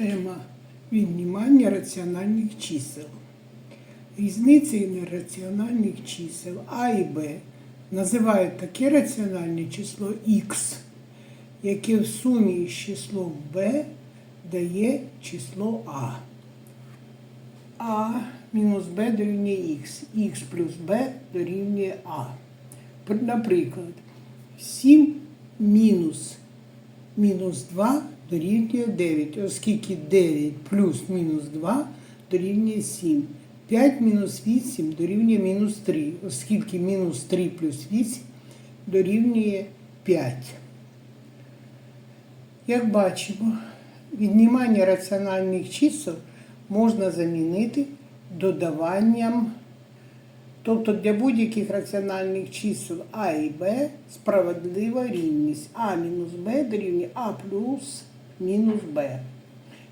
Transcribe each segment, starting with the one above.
Тема віднімання раціональних чисел. Різницею нераціональних чисел А і Б називають таке раціональне число Х, яке в сумі з числом Б дає число А. А мінус Б дорівнює Х, Х плюс Б дорівнює А. Наприклад, 7 мінус мінус 2 дорівнює 9, оскільки 9 плюс мінус 2 дорівнює 7. 5 мінус 8 дорівнює мінус 3, оскільки мінус 3 плюс 8 дорівнює 5. Як бачимо, віднімання раціональних чисел можна замінити додаванням Тобто для будь-яких раціональних чисел А і Б справедлива рівність А мінус Б дорівнює А плюс мінус Б.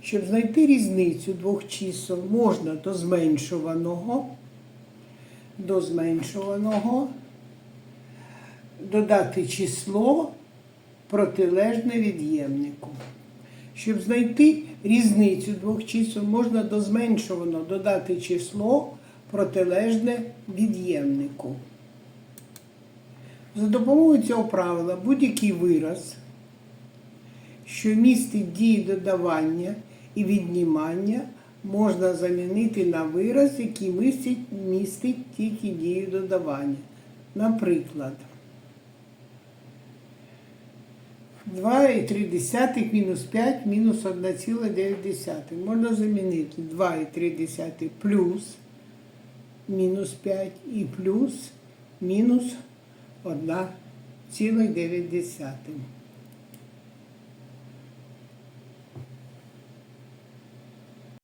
Щоб знайти різницю двох чисел, можна до зменшуваного, до зменшуваного додати число протилежне від'ємнику. Щоб знайти різницю двох чисел, можна до зменшуваного додати число протилежне від'ємнику. За допомогою цього правила будь-який вираз, що містить дії додавання і віднімання, можна замінити на вираз, який містить, містить тільки дію додавання. Наприклад, 2,3 мінус 5 мінус 1,9. Можна замінити 2,3 плюс мінус 5 і плюс мінус 1,9.